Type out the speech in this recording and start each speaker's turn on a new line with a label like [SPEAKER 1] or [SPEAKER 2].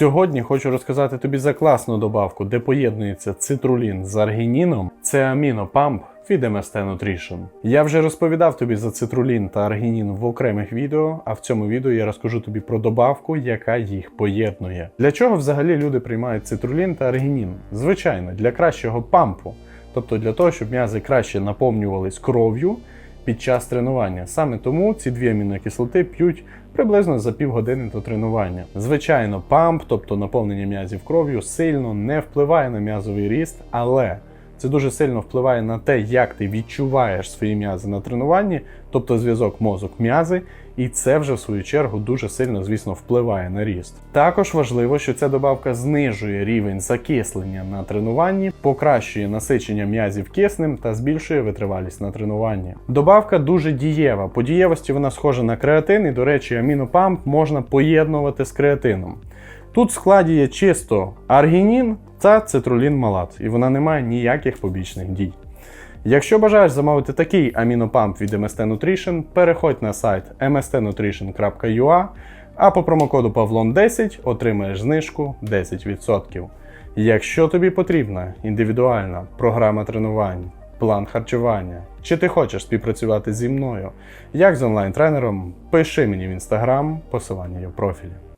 [SPEAKER 1] Сьогодні хочу розказати тобі за класну добавку, де поєднується цитрулін з аргініном. Це амінопамп від MST Nutrition. Я вже розповідав тобі за цитрулін та аргінін в окремих відео, а в цьому відео я розкажу тобі про добавку, яка їх поєднує. Для чого взагалі люди приймають цитрулін та аргінін? Звичайно, для кращого пампу, тобто для того, щоб м'язи краще наповнювались кров'ю під час тренування. Саме тому ці дві амінокислоти п'ють приблизно за півгодини до тренування. Звичайно, памп, тобто наповнення м'язів кров'ю, сильно не впливає на м'язовий ріст, але це дуже сильно впливає на те, як ти відчуваєш свої м'язи на тренуванні, тобто зв'язок мозок-м'язи, і це вже в свою чергу дуже сильно, звісно, впливає на ріст. Також важливо, що ця добавка знижує рівень закислення на тренуванні, покращує насичення м'язів киснем та збільшує витривалість на тренуванні. Добавка дуже дієва. По дієвості вона схожа на креатин, і, до речі, амінопамп можна поєднувати з креатином. Тут в складі є чисто аргінін та цитрулін малат, і вона не має ніяких побічних дій. Якщо бажаєш замовити такий амінопамп від MST Nutrition, переходь на сайт mstnutrition.ua, а по промокоду PAVLON10 отримаєш знижку 10%. Якщо тобі потрібна індивідуальна програма тренувань, план харчування, чи ти хочеш співпрацювати зі мною, як з онлайн-тренером, пиши мені в інстаграм, посилання є в профілі.